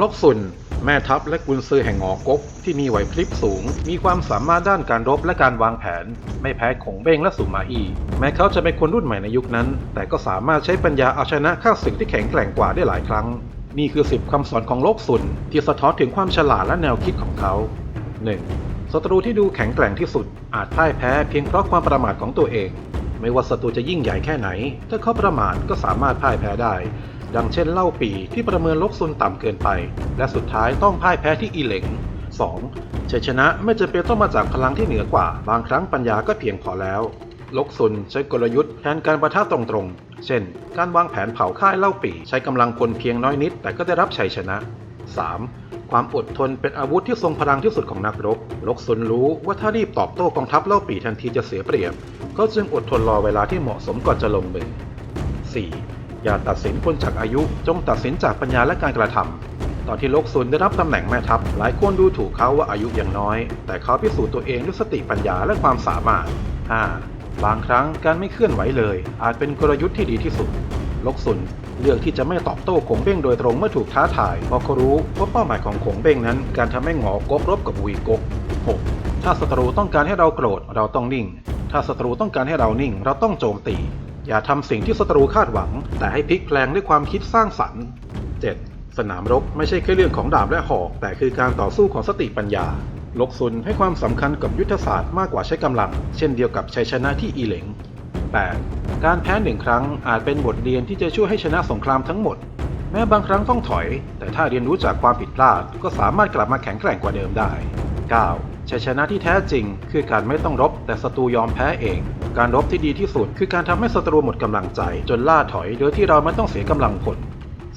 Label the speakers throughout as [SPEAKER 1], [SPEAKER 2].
[SPEAKER 1] ลกซุนแม่ทัพและกุนซือแห่งหอกกที่มีไหวพริบสูง มีความสามารถด้านการรบและการวางแผน ไม่แพ้ขงเบ้งและสุมาอีแม้เขาจะเป็นคนรุ่นใหม่ในยุคนั้น แต่ก็สามารถใช้ปัญญาเอาชนะข้าศึกที่แข็งแกร่งกว่าได้หลายครั้ง นี่คือสิบคำสอนของโลกซุนที่สะท้อนถึงความฉลาดและแนวคิดของเขา 1. ศัตรูที่ดูแข็งแกร่งที่สุด อาจพ่ายแพ้เพียงเพราะความประมาทของตัวเอง ไม่ว่าศัตรูจะยิ่งใหญ่แค่ไหน ถ้าเขาประมาทก็สามารถพ่ายแพ้ได้ ดังเช่นเล่าปีที่ประเมินลกซุนต่ำเกินไป และสุดท้ายต้องพ่ายแพ้ที่อีเหลง 2. ชัยชนะไม่จำเป็นต้องมาจากพลังที่เหนือกว่า บางครั้งปัญญาก็เพียงพอแล้ว ลกซุนใช้กลยุทธ์แทนการประทะตรงๆ เช่น การวางแผนเผาค่ายเล่าปีใช้กำลังพลเพียงน้อยนิด แต่ก็ได้รับชัยชนะ 3. ความอดทนเป็นอาวุธที่ทรงพลังที่สุดของนักรบ ลกซุนรู้ว่าถ้ารีบตอบโต้กองทัพเล่าปีทันทีจะเสียเปรียบเขาจึงอดทนรอเวลาที่เหมาะสมก่อนจะลงมือ 4. อย่าตัดสินคนจากอายุ จงตัดสินจากปัญญาและการกระทำตอนที่ลกซุนได้รับตำแหน่งแม่ทัพ หลายคนดูถูกเขาว่าอายุยังน้อย แต่เขาพิสูจน์ตัวเองด้วยสติปัญญาและความสามารถ 5. บางครั้งการไม่เคลื่อนไหวเลย อาจเป็นกลยุทธ์ที่ดีที่สุด ลกซุนเลือกที่จะไม่ตอบโต้ขงเบ้งโดยตรงเมื่อถูกท้าทายเพราะเขารู้ว่าเป้าหมายของขงเบ้งนั้น การทำให้หงอกกรบกับวีกก 6. ถ้าศัตรูต้องการให้เราโกรธเราต้องนิ่ง ถ้าศัตรูต้องการให้เรานิ่ง เราต้องโจมตี อย่าทำสิ่งที่ศัตรูคาดหวัง แต่ให้พลิกแพลงด้วยความคิดสร้างสรรค์ 7. สนามรบไม่ใช่แค่เรื่องของดาบและหอก แต่คือการต่อสู้ของสติปัญญา ลกซุนให้ความสำคัญกับยุทธศาสตร์มากกว่าใช้กำลัง เช่นเดียวกับชัยชนะที่อีเหลง 8. การแพ้หนึ่งครั้งอาจเป็นบทเรียนที่จะช่วยให้ชนะสงครามทั้งหมด แม้บางครั้งต้องถอย แต่ถ้าเรียนรู้จากความผิดพลาด ก็สามารถกลับมาแข็งแกร่งกว่าเดิมได้ 9. ชัยชนะที่แท้จริง คือการไม่ต้องรบแต่ศัตรูยอมแพ้เอง การรบที่ดีที่สุด คือการทำให้ศัตรูหมดกำลังใจ จนล่าถอยโดยที่เราไม่ต้องเสียกำลังพล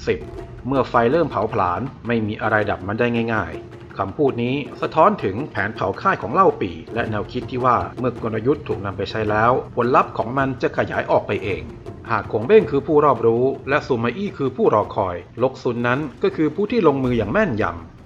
[SPEAKER 1] 10. เมื่อไฟเริ่มเผาผลาญไม่มีอะไรดับมันได้ง่ายๆคำพูดนี้สะท้อนถึงแผนเผาค่ายของเล่าปีและแนวคิดที่ว่าเมื่อกลยุทธ์ถูกนำไปใช้แล้ว ผลลัพธ์ของมันจะขยายออกไปเอง หากคงเบ้งคือผู้รอบรู้ และซูมาอี้คือผู้รอคอย ลกซุนนั้นก็คือผู้ที่ลงมืออย่างแม่นยำ